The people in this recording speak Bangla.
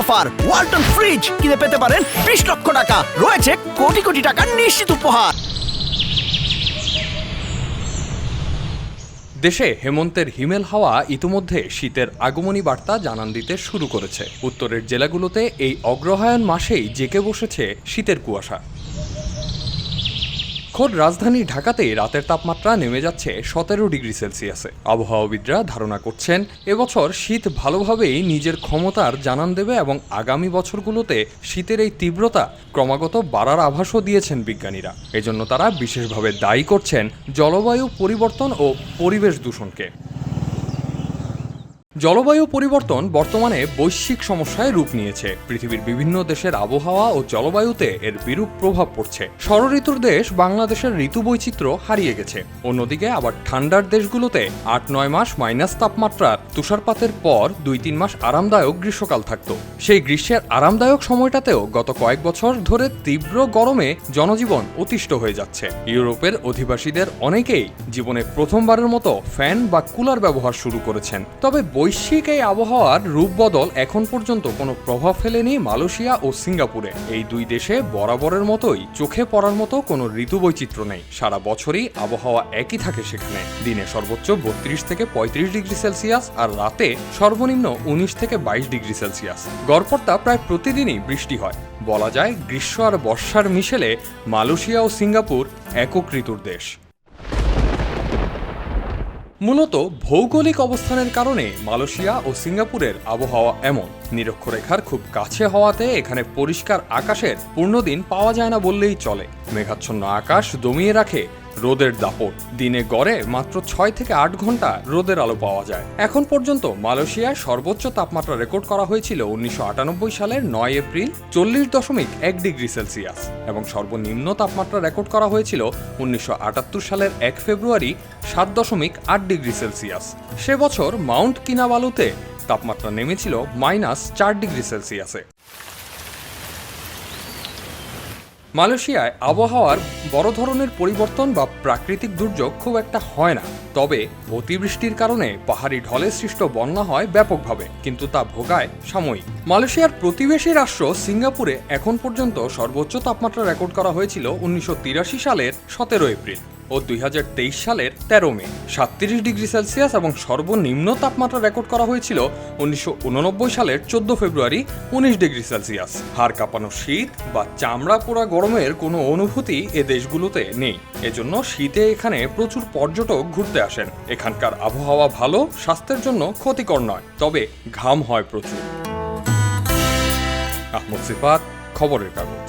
অফার। ওয়ালটন ফ্রিজ কিনে পেতে পারেন বিশ লক্ষ টাকা। রয়েছে কোটি কোটি টাকার নিশ্চিত উপহার। দেশে হেমন্তের হিমেল হাওয়া ইতিমধ্যে শীতের আগমনী বার্তা জানান দিতে শুরু করেছে। উত্তরের জেলাগুলোতে এই অগ্রহায়ণ মাসেই জেকে বসেছে শীতের কুয়াশা। খোদ রাজধানী ঢাকাতে রাতের তাপমাত্রা নেমে যাচ্ছে সতেরো ডিগ্রি সেলসিয়াসে। আবহাওয়াবিদরা ধারণা করছেন, এবছর শীত ভালোভাবেই নিজের ক্ষমতার জানান দেবে এবং আগামী বছরগুলোতে শীতের এই তীব্রতা ক্রমাগত বাড়ার আভাসও দিয়েছেন বিজ্ঞানীরা। এজন্য তারা বিশেষভাবে দায়ী করছেন জলবায়ু পরিবর্তন ও পরিবেশ দূষণকে। জলবায়ু পরিবর্তন বর্তমানে বৈশ্বিক সমস্যায় রূপ নিয়েছে। পৃথিবীর বিভিন্ন দেশের আবহাওয়া ও জলবায়ুতে এর বিরূপ প্রভাব পড়ছে। ষড়ঋতুর দেশ বাংলাদেশের ঋতু বৈচিত্র্য হারিয়ে গেছে। অন্যদিকে আবার ঠান্ডার দেশগুলোতে আট নয় মাস মাইনাস তাপমাত্রার তুষারপাতের পর দুই তিন মাস আরামদায়ক গ্রীষ্মকাল থাকতো। সেই গ্রীষ্মের আরামদায়ক সময়টাতেও গত কয়েক বছর ধরে তীব্র গরমে জনজীবন অতিষ্ঠ হয়ে যাচ্ছে। ইউরোপের অধিবাসীদের অনেকেই জীবনে প্রথমবারের মতো ফ্যান বা কুলার ব্যবহার শুরু করেছেন। তবে বৈশ্বিক এই আবহাওয়ার রূপবদল এখন পর্যন্ত কোনো প্রভাব ফেলেনি মালয়েশিয়া ও সিঙ্গাপুরে। এই দুই দেশে বরাবরের মতোই চোখে পড়ার মতো কোনো ঋতু বৈচিত্র্য নেই। সারা বছরই আবহাওয়া একই থাকে সেখানে। দিনে সর্বোচ্চ বত্রিশ থেকে পঁয়ত্রিশ ডিগ্রি সেলসিয়াস আর রাতে সর্বনিম্ন উনিশ থেকে বাইশ ডিগ্রি সেলসিয়াস। গড়পড়তা প্রায় প্রতিদিনই বৃষ্টি হয়। বলা যায় গ্রীষ্ম আর বর্ষার মিশেলে মালয়েশিয়া ও সিঙ্গাপুর একক ঋতুর দেশ। মূলত ভৌগোলিক অবস্থানের কারণে মালয়েশিয়া ও সিঙ্গাপুরের আবহাওয়া এমন। নিরক্ষরেখার খুব কাছে হওয়াতে এখানে পরিষ্কার আকাশের পূর্ণদিন পাওয়া যায় না বললেই চলে। মেঘাচ্ছন্ন আকাশ দমিয়ে রাখে রোদের দাপট। দিনে গড়ে মাত্র ছয় থেকে আট ঘণ্টা রোদের আলো পাওয়া যায়। এখন পর্যন্ত মালয়েশিয়ায় সর্বোচ্চ তাপমাত্রা রেকর্ড করা হয়েছিল উনিশশো আটানব্বই সালের নয় এপ্রিল, চল্লিশ দশমিক এক ডিগ্রি সেলসিয়াস। এবং সর্বনিম্ন তাপমাত্রা রেকর্ড করা হয়েছিল উনিশশো আটাত্তর সালের এক ফেব্রুয়ারি, সাত দশমিক আট ডিগ্রি সেলসিয়াস। সে বছর মাউন্ট কিনাবালুতে তাপমাত্রা নেমেছিল মাইনাস চার ডিগ্রি সেলসিয়াসে। মালয়েশিয়ায় আবহাওয়ার বড় ধরনের পরিবর্তন বা প্রাকৃতিক দুর্যোগ খুব একটা হয় না। তবে অতিবৃষ্টির কারণে পাহাড়ি ঢলে সৃষ্ট বন্যা হয় ব্যাপকভাবে, কিন্তু তা ভোগায় সাময়িক। মালয়েশিয়ার প্রতিবেশী রাষ্ট্র সিঙ্গাপুরে এখন পর্যন্ত সর্বোচ্চ তাপমাত্রা রেকর্ড করা হয়েছিল উনিশশো তিরাশি সালের সতেরো এপ্রিল। ও দুই হাজার তেইশ সালের তেরো মে। সাতত্রিশ ডিগ্রি সেলসিয়াস এবং সর্বনিম্ন তাপমাত্রা রেকর্ড করা হয়েছিল উনিশশো উননব্বই সালের চোদ্দ ফেব্রুয়ারি, উনিশ ডিগ্রি সেলসিয়াস। হাড় কাঁপানো শীত বা চামড়া পোড়া গরমের কোনো অনুভূতি এ দেশগুলোতে নেই। এজন্য শীতে এখানে প্রচুর পর্যটক ঘুরতে আসেন। এখানকার আবহাওয়া ভালো, স্বাস্থ্যের জন্য ক্ষতিকর নয়, তবে ঘাম হয় প্রচুর। আহমদ সিফাত, খবরের কাগজ।